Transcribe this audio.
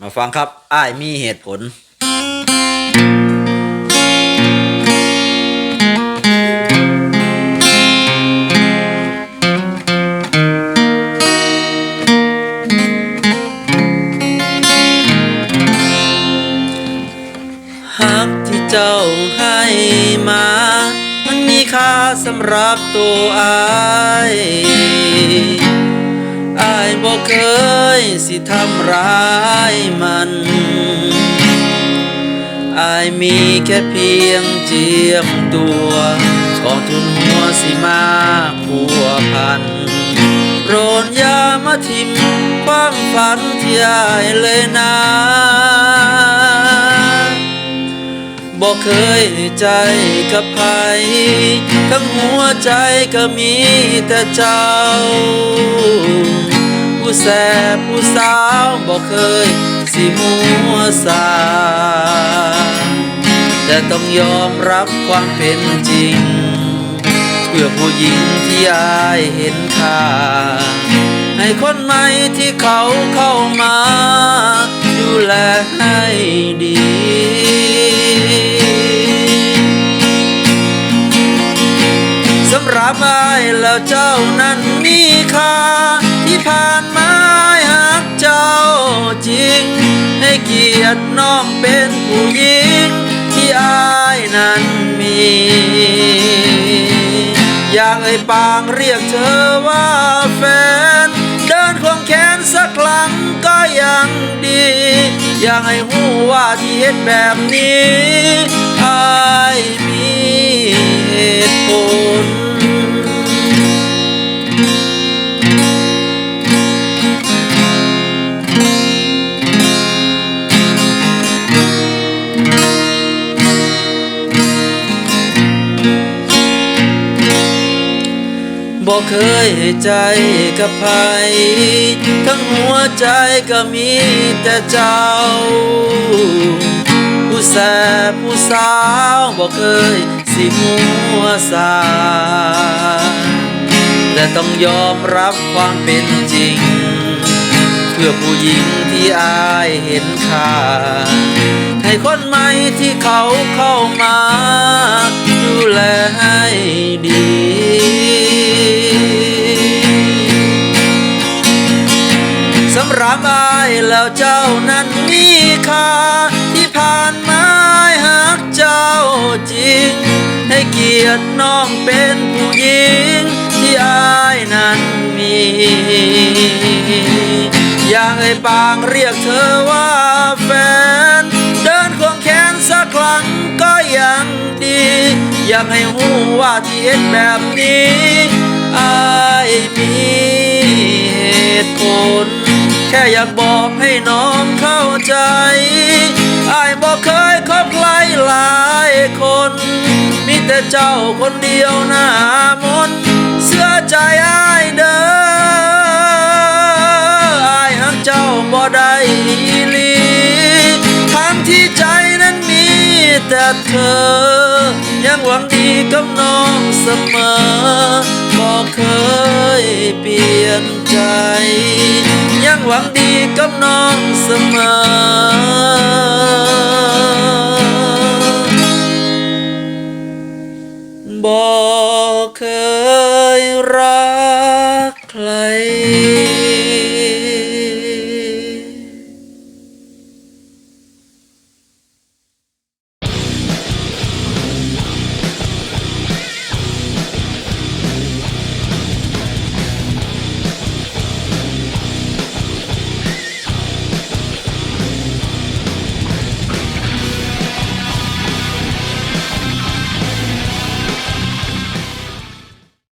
มาฟังครับ อ้ายมีเหตุผลหักที่เจ้าให้มา มันมีค่าสำหรับตัวอายอาย บอกเคยสิทำร้ายมันอายมีแค่เพียงเจียมตัวกองทุนหัวสิมาพัวพัน โรนยามาทิมความฝันที่อายเลยนะบอกเคยใจกับใครทั้งหัวใจก็มีแต่เจ้า ผู้แสบผู้สาวบอกเคยสิหัวสาแต่ต้องยอมรับความเป็นจริง เพื่อผู้หญิงที่อายเห็นค่าให้คนใหม่ที่เขาเข้ามาดูแลให้ดีสำหรับอายแล้วเจ้านั้นมีค่า ที่ผ่านมาหักเจ้าจริง ให้เกียรติน้องเป็นผู้หญิง ที่อายนั้นมี อยากให้ปางเรียกเธอว่าแฟน เดินควงแขนสักครั้งก็ยังดี อยากให้หูว่าที่เห็นแบบนี้อายมีเหตุผล บอกเคยให้ใจกับใครทั้งหัวใจก็มีแต่เจ้า ผู้แสบผู้สาวบอกเคยสิหัวสาแต่ต้องยอมรับความเป็นจริง เพื่อผู้หญิงที่อายเห็นค่าให้คนใหม่ที่เขาเข้ามา ดูแลให้ดี แล้วเจ้านั้นมีค่าที่ผ่านมาหักเจ้าจริง ให้เกียรติน้องเป็นผู้หญิงที่อายนั้นมี อยากให้ปางเรียกเธอว่าแฟน เดินควงแขนสักครั้งก็ยังดี อยากให้หูว่าที่เห็นแบบนี้อายมีเหตุผล แค่อยากบอกให้น้องเข้าใจอายบอกเคยคบใครหลายคน มีแต่เจ้าคนเดียวหน้ามนเสื้อใจอายเด้ออายหักเจ้าบ่ได้อีลีทั้งที่ใจนั้นมีแต่เธอ ยังหวังดีกับน้องเสมอบอกเคยเปลี่ยนใจ หวังดีกับน้องเสมอบอกเคยรั